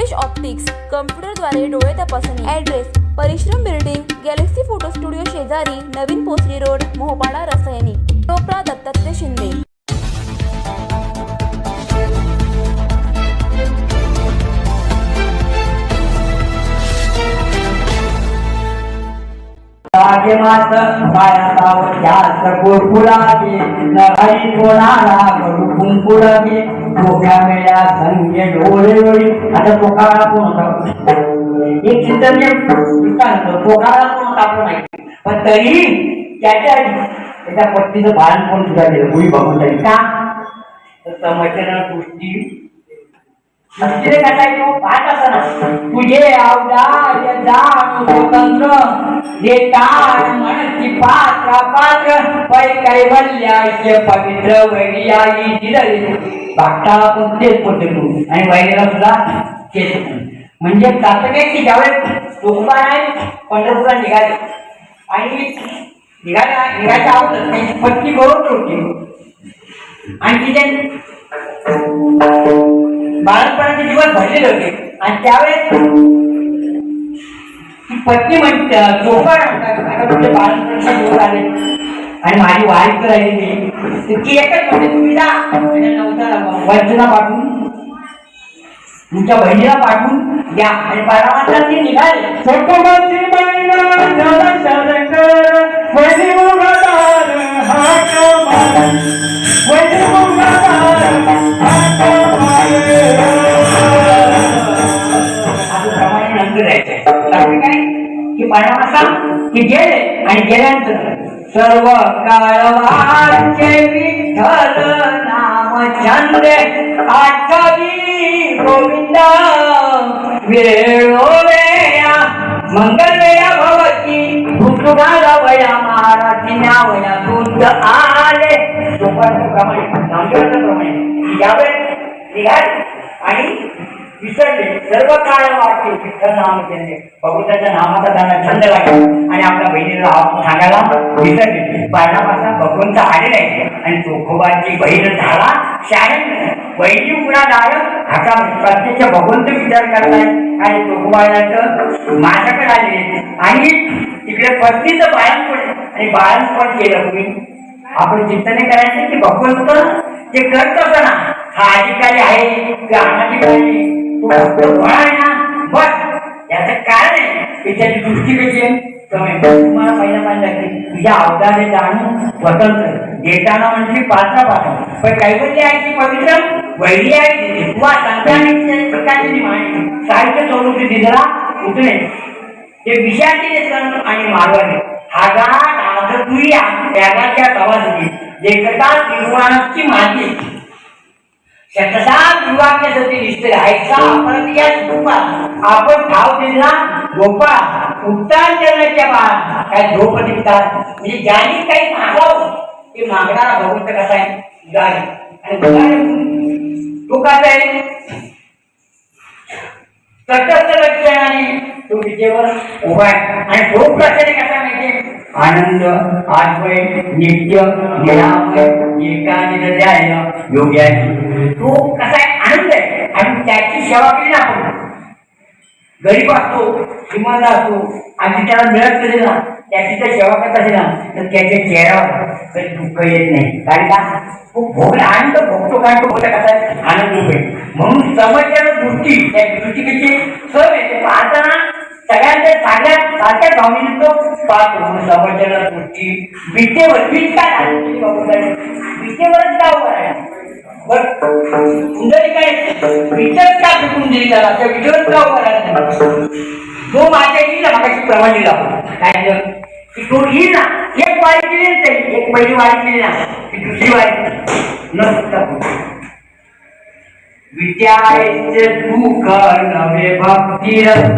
Nitesh optics कम्प्युटरद्वारे डोळे तपासणी. Address परिश्रम बिल्डिंग गॅलेक्सी फोटो स्टुडिओ शेजारी नवीन पोसरी रोड मोहपाडा रसायनी. टोपरा दत्तात्रय शिंदे. राजे मात पायाचा जास्त कोणाला करू कुंकुरागे मोठ्या मेळ्या संगे डोळे डोळी आता पोकाळा कोण होता? एक चिंतन पोकाळा कोण होता आपलं माहिती पण तरी त्याच्या त्याच्या पत्नीचं बाळण कोण सुद्धा केलं मुली बघून तरी का? तर समजणं गोष्टी काय कसायचो पाहत असताना तुझे अवदार दान स्वतंत्र देतान म्हणती पात्र पात्र पै कैवल्याचे पवित्र वैरियाई दिलं भक्ताला पण तेच बोलते तू? आणि वैरीला सुद्धा तेच म्हणजे कसं की ज्यावेळेस तुकोबा आहे पंढरपूरला निघाले. आणि निघाल्या निघायच्या अगोदर त्यांची पत्नी बरोबर होती. आणि तिथे बाळपणाचे दिवस भरलेले होते. आणि त्यावेळेस ती पत्नी म्हणते चोपड म्हणतात. बाळपणाचे दिवस आले. आणि माझी वाईट राहिली ती एकच म्हणजे तुम्ही जा आणि वंचना पाठवून तुमच्या बहिणीला पाठवून या आणि बाळामाता ते निघाले. की गेले आणि गेल्यानंतर सर्व काळवाचे विठ्ठल नाम छंद आठवी गोविंद वेळोवेळा मंगलवेळा भवती ऋतुगाला वया महाराजी न्यावया बुद्ध आले. प्रमाणे प्रमाणे. यावेळेस निघाले. विसरले. सर्व काळ वाटते विठ्ठल नाम त्यांनी भगवंताच्या नामाचा त्यांना छंद लागला. आणि आपल्या बहिणीला सांगायला विसरले. पाण्यापासून भगवंत आले नाही आणि चोखोबाची बहीण झाला. शाळेत बहिणी मुळा नायक आता प्रत्यक्ष भगवंत विचार करताय. आणि चोखोबाचं माझ्याकडे आले आणि तिकडे पत्नीचं बाळणपण आणि बाळणपण केलं तुम्ही आपण चिंतन करायचं की भगवंत जे करत असताना ना हा अधिकारी आहे. की अनाधिकारी आहे, याचं कारण आहे की त्याची दृष्टी कशी आहे तुम्हाला पहिला पाहिजे तुझ्या अवतारे जाणून स्वतंत्र देताना म्हणजे पात्र पात्र पण कैवल्य आहे की पवित्र वैरी आहे माहिती साहित्य स्वरूपी दिसला उतरे ते विषयाचे संत आणि मारवाने हागा राजतुरी त्यागाच्या प्रवासी लेखता निर्वाणाची माती शतसा दुर्वाक्यासाठी दिसते ऐसा आपण या रूपात आपण ठाव दिला गोपाळ उत्तांचरणाच्या बाद काय झोप निघतात म्हणजे ज्याने काही मागव ते मागणारा भगवंत कसा आहे? गाडी. आणि तो कसा आहे. तटस्थ लक्षणाने तो विजेवर उभा आहे. आणि झोप प्रकारे कसा माहितीये आनंद आश्वय नित्य निरामय एकाने द्यायला योग्य आहे तो कसा आहे? आनंद आहे. आणि त्याची सेवा केली ना आपण. गरीब असतो श्रीमंत असतो आणि त्याला मिळत नाही ना. त्याची जर सेवा करत असेल ना तर त्याच्या चेहऱ्यावर काही दुःख येत नाही. कारण का? तो भोगला आनंद भोगतो कारण तो भोगला कसा आहे? आनंद रूप आहे म्हणून समजल्यानं दृष्टी त्या दृष्टीची सर आहे. ते पाहताना सगळ्यांच्या साध्यात सारख्या भावनेने तो पाहतो म्हणून समजण्याला गोष्टी. विद्येवर वीज काय झाली विद्येवरच का उभं आहे काय विचार का फेकून दिली त्याला त्या विचारच का उभा राहिला तो माझ्या ना मागाशी प्रमाण दिला काय की तो येईल ना एक वारी केली एक पहिली वारी केली ना. दुसरी वारी न चुकता विद्याचे दुःख नवे भक्ती रस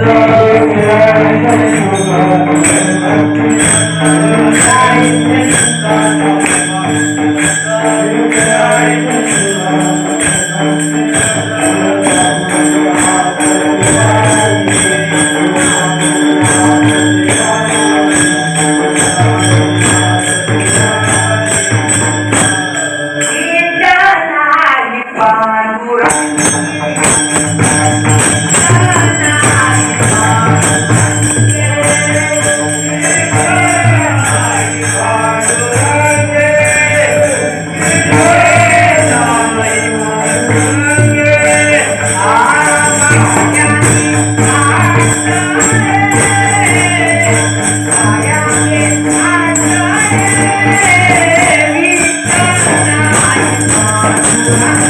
Thank you.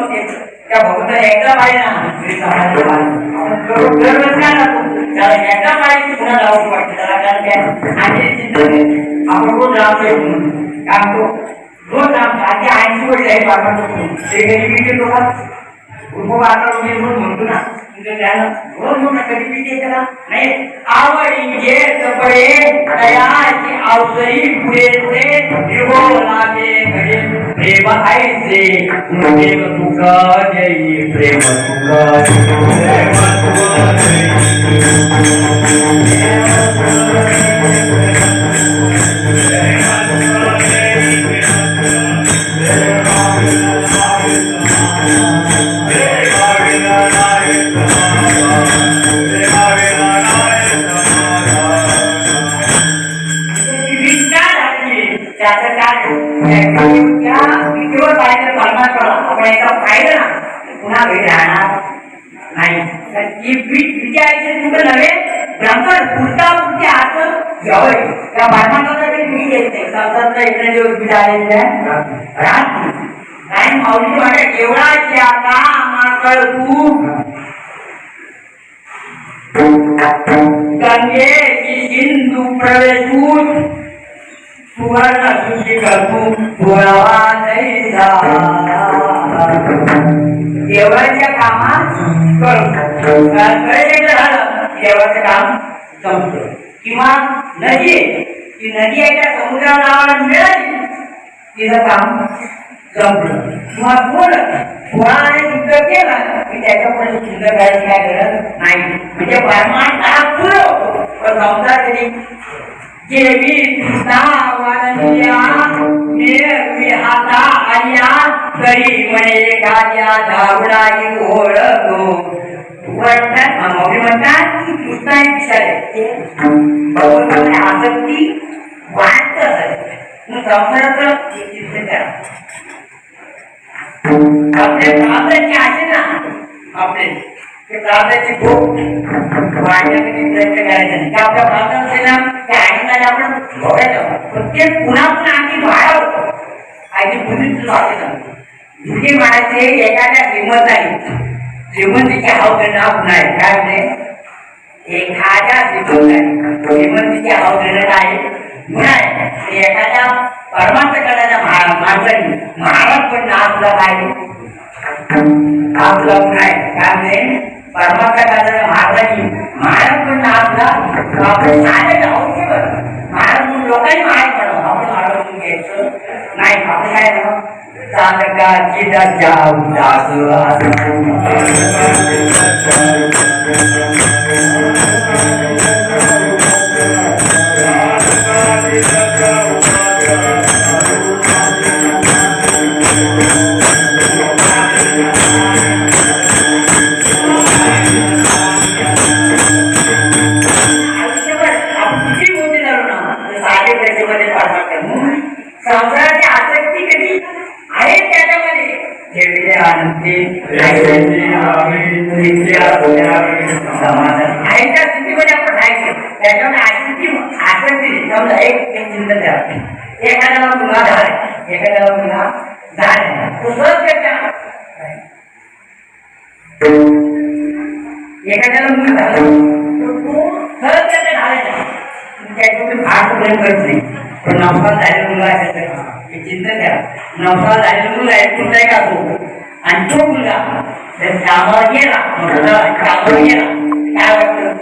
चळवळीत त्या भगवंताला एकदा पाहिजे ना एकदा पाहिजे पुन्हा त्याला कारण काय आणि चिंतन आपण रोज रोज आधी ऐंशी वर्ष आहे बाबा ते कधी मी आता म्हणून म्हणतो ना रोज म्हणून नाही. आवडी घे दयाची अवसरी पुढे पुढे लागे घडे प्रेम आईचे प्रेम तुका जयी प्रेम तुका त्याचं काय त्या विधीवर पाहिजे परमात्मा आपण ना पुन्हा भेट राहणार नाही ती विचारायचे तुमचं नव्हे? ब्राह्मण पुढचा पुढचे हात जवळ त्या परमात्माचा काही पीठ येत नाही. समजा इकडे दिवस पीठ आलेले नाही माऊली वाटे केवळाची आता माकळ तू? गंगे हिंदू प्रवेशूत सुवर्ण सुखी करतो पुरावा नाही देवाच्या कामात झालं. देवाचं काम संपलं. किंवा नदी आहे. ती नदी आहे त्या समुद्राला मिळाली. तिचं काम संपलं. किंवा पूर्ण शुद्ध केलं की त्याच्यापुढे शुद्ध करायची काय गरज नाही. म्हणजे परमात्मा हा पूर्ण होतो. पण संसार देवी सावरल्या नेरवी हाता आल्या तरी म्हणे एखाद्या धावडाई ओळखो म्हणतात मौली म्हणतात की आहे. आसक्ती वाटत मग संसाराचं चिंतन करा आपले आहे ना आपले ते खूप वाढण्यासाठी प्रयत्न करायचा आपल्या प्रार्थना असेल ना? त्या आपण बघायचं पण ते पुन्हा पुन्हा आणखी वाढावं आधी बुद्धीच लागते मारायचे एखाद्या श्रीमंत आहे श्रीमंतीचे हाव पुन्हा आहे. काय म्हणजे एखाद्या श्रीमंत श्रीमंतीचे हाव देणं आहे. गुन्हा आहे. एखाद्या परमार्थ करणाऱ्या माणसाने महाराज पण आपला पाहिजे आपला गुन्हा आहे. काय म्हणजे परमार्थ करणाऱ्या महाराजांनी महाराज पण आपला आपण सांगायचं औषध महाराज म्हणून लोकांनी महाराज म्हणावं आपण महाराज म्हणून घ्यायचं नाही आपण काय ना चालकाची दशा उदास आयुष्यभर ठेवले आणते समाधान. स्थितीमध्ये आपण समजा एक एक चिंतन एखाद्याला मुलगा झाला एखाद्याला मुलगा झाला तो सहज त्याच्या एखाद्याला तर तो सहज त्याच्या घालायचा त्याच्यामध्ये फार प्रेम करत नाही. पण नवसाला झालेलं मुलगा आहे त्याचं हे चिंतन करा. नवसाला झालेलं मुलगा आहे कुठलाही का तो? आणि तो मुलगा जर कामावर गेला. कामावर गेला. काय वाटतं?